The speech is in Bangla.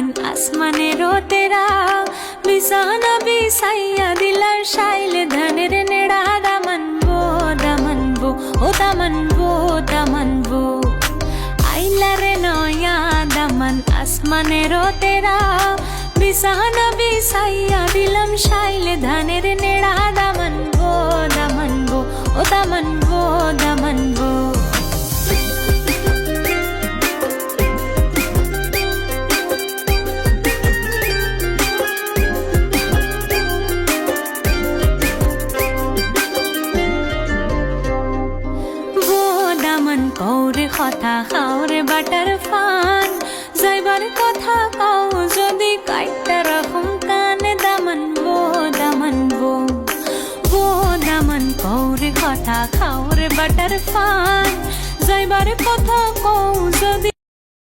দামন আসমানে রোতেরা। বিছানা বিছাইয়া দিলার শাইল ধানের নেড়া দামানবো বো, দামন বো, ও দামানবো দামন বো। আইলারে নয়া দামান আসমানে রোতেরা। বিছানা বিছাইয়া দিলাম শাইল দামন কৌরে কথা খাওরে বাটার ফান? যাইবার কথা কও যদি কাইটা রকম কান, দামন বো দামন বো বো দামন কৌরে কথা খাওরে বাটার ফান। যাইবার কথা কও